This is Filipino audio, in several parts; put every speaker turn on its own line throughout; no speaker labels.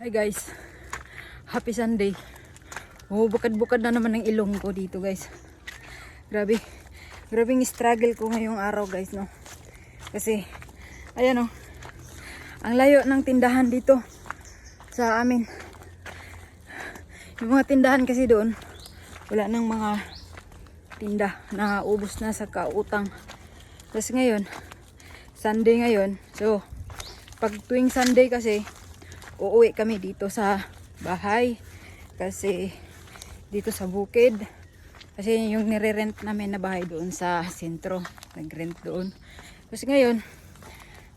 Hi guys. Happy Sunday. Oh, bukad-bukad na naman ng ilong ko dito guys. Grabe. Grabe yung struggle ko ngayong araw guys no. Kasi, ayan oh. Ang layo ng tindahan dito sa amin. Yung mga tindahan kasi doon, wala nang mga tinda na ubos na sa kautang. Tapos ngayon, Sunday ngayon. So, pag tuwing Sunday kasi, uuwi kami dito sa bahay. Kasi, dito sa bukid. Kasi yung nire-rent namin na bahay doon sa sentro. Nag-rent doon. Tapos ngayon,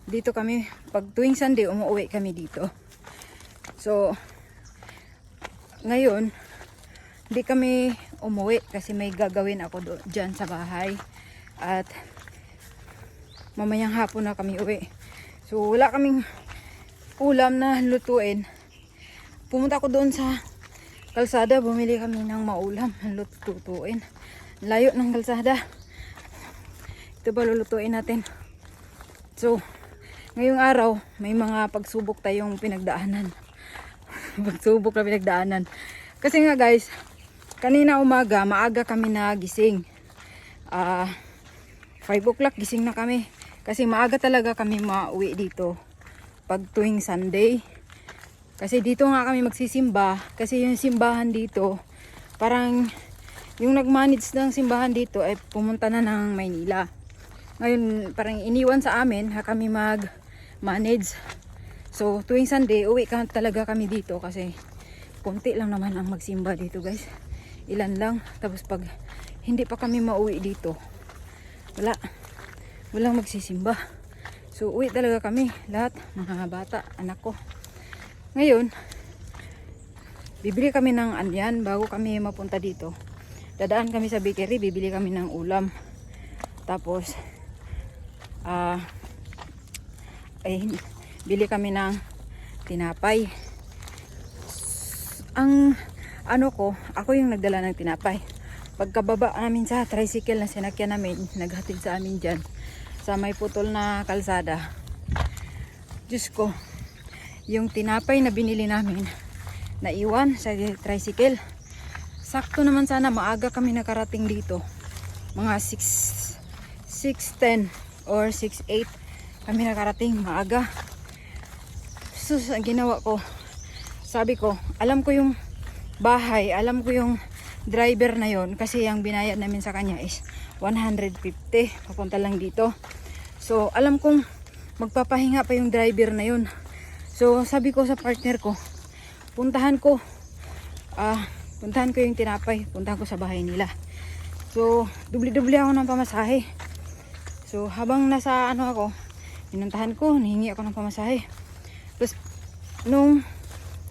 dito kami, pag tuwing Sunday, umuwi kami dito. So, ngayon, hindi kami umuwi kasi may gagawin ako do, dyan sa bahay. At mamayang hapon na kami uwi. So, wala kaming ulam na lutuin. Pumunta ako doon sa kalsada, bumili kami ng maulam na lutuin. Layo ng kalsada. Ito ba lulutuin natin? So, ngayong araw, may mga pagsubok tayong pinagdaanan. pagsubok na pinagdaanan. Kasi nga guys, kanina umaga, maaga kami nagising. Ah, 5 o'clock gising na kami. Kasi maaga talaga kami mauwi dito pag tuwing Sunday. Kasi dito nga kami magsisimba. Kasi yung simbahan dito, parang yung nag-manage ng simbahan dito ay pumunta na ng Maynila. Ngayon, parang iniwan sa amin ha kami mag-manage. So, tuwing Sunday, uwi ka talaga kami dito kasi konti lang naman ang magsimba dito guys. Ilan lang. Tapos pag hindi pa kami mauwi dito, wala. Walang magsisimba. So, uwi talaga kami. Lahat, mga bata, anak ko. Ngayon, bibili kami ng anyan bago kami mapunta dito. Dadaan kami sa bakery, bibili kami ng ulam. Tapos, ah, ay, bili kami ng tinapay. Ang, ano ko, ako yung nagdala ng tinapay. Pagkababa namin sa tricycle na sinakyan namin, naghatid sa amin dyan sa may putol na kalsada. Diyos ko, yung tinapay na binili namin, naiwan sa tricycle. Sakto naman sana, maaga kami nakarating dito. Mga 6, 6.10 or 6.8 kami nakarating, maaga. Sus, ang ginawa ko, sabi ko, alam ko yung bahay, alam ko yung driver na yon kasi yung binayad namin sa kanya is 150 papunta lang dito. So alam kong magpapahinga pa yung driver na yun. So sabi ko sa partner ko puntahan ko ah puntahan ko yung tinapay. Puntahan ko sa bahay nila. So dubli-dubli ako ng pamasahe. So habang nasa ano ako pinuntahan ko nihingi ako ng pamasahe. Tapos nung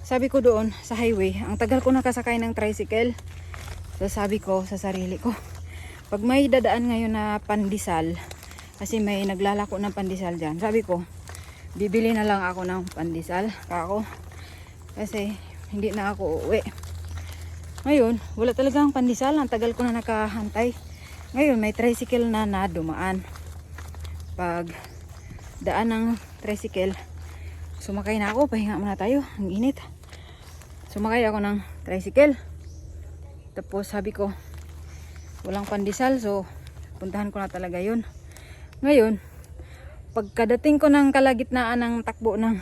sabi ko doon sa highway ang tagal ko nakasakay ng tricycle So sabi ko sa sarili ko, pag may dadaan ngayon na pandesal, kasi may naglalako ng pandesal dyan, sabi ko, bibili na lang ako ng pandesal, kako, kasi hindi na ako uuwi. Ngayon, wala talagang pandesal, ang tagal ko na nakahantay. Ngayon, may tricycle na na dumaan. Pag daan ng tricycle, sumakay na ako, pahinga muna tayo, ang init. Sumakay ako ng tricycle. Tapos sabi ko, walang pandesal. So, puntahan ko na talaga yun. Ngayon, pagkadating ko ng kalagitnaan ng takbo ng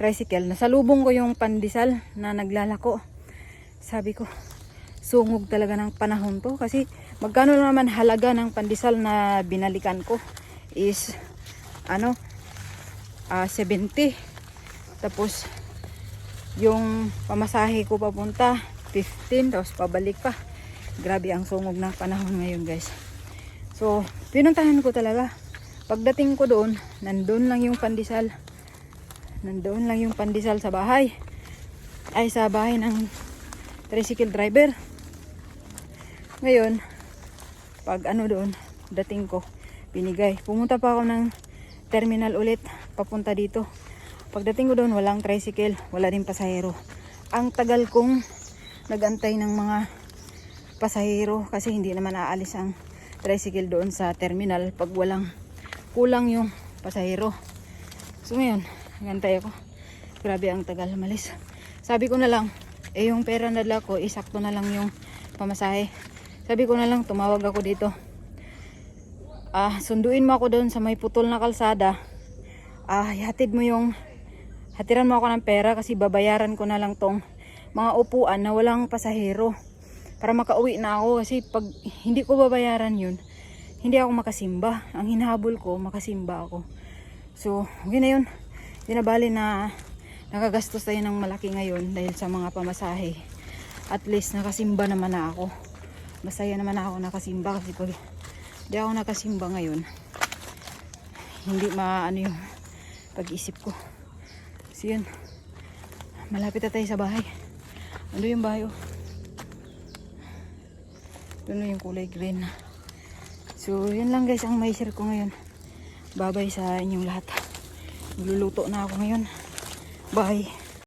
tricycle, nasalubong ko yung pandesal na naglalako. Sabi ko, sungog talaga ng panahon to. Kasi magkano naman halaga ng pandesal na binalikan ko is, ano, ah 70. Tapos, yung pamasahe ko papunta, 15 tapos pabalik pa. Grabe ang sungog ng panahon ngayon guys. So pinuntahan ko talaga. Pagdating ko doon nandun lang yung pandesal. Nandoon lang yung pandesal sa bahay. Ay sa bahay ng tricycle driver. Ngayon pag ano doon dating ko binigay. Pumunta pa ako ng terminal ulit papunta dito. Pagdating ko doon walang tricycle wala din pasahero. Ang tagal kong nagantay ng mga pasahero kasi hindi naman aalis ang tricycle doon sa terminal pag walang kulang yung pasahero. So ngayon, nagantay ako. Grabe ang tagal malis. sabi ko na lang, eh yung pera na dala ko, isakto na lang yung pamasahe. Sabi ko na lang, tumawag ako dito. Ah, sunduin mo ako doon sa may putol na kalsada. Ah, hatid mo yung hatiran mo ako ng pera kasi babayaran ko na lang tong mga upuan na walang pasahero para makauwi na ako kasi pag hindi ko babayaran yun hindi ako makasimba. Ang hinahabol ko makasimba ako. So okay na yun. Hindi na bali na nakagastos tayo ng malaki ngayon dahil sa mga pamasahe. At least nakasimba naman na ako. Masaya naman ako nakasimba kasi pag hindi ako nakasimba ngayon hindi maano yung pag-isip ko. So yun. Malapit na tayo sa bahay ano yung bahay oh ito yung kulay green. So yun lang guys ang may share ko ngayon. Babay sa inyong lahat. Magluluto na ako ngayon. Bye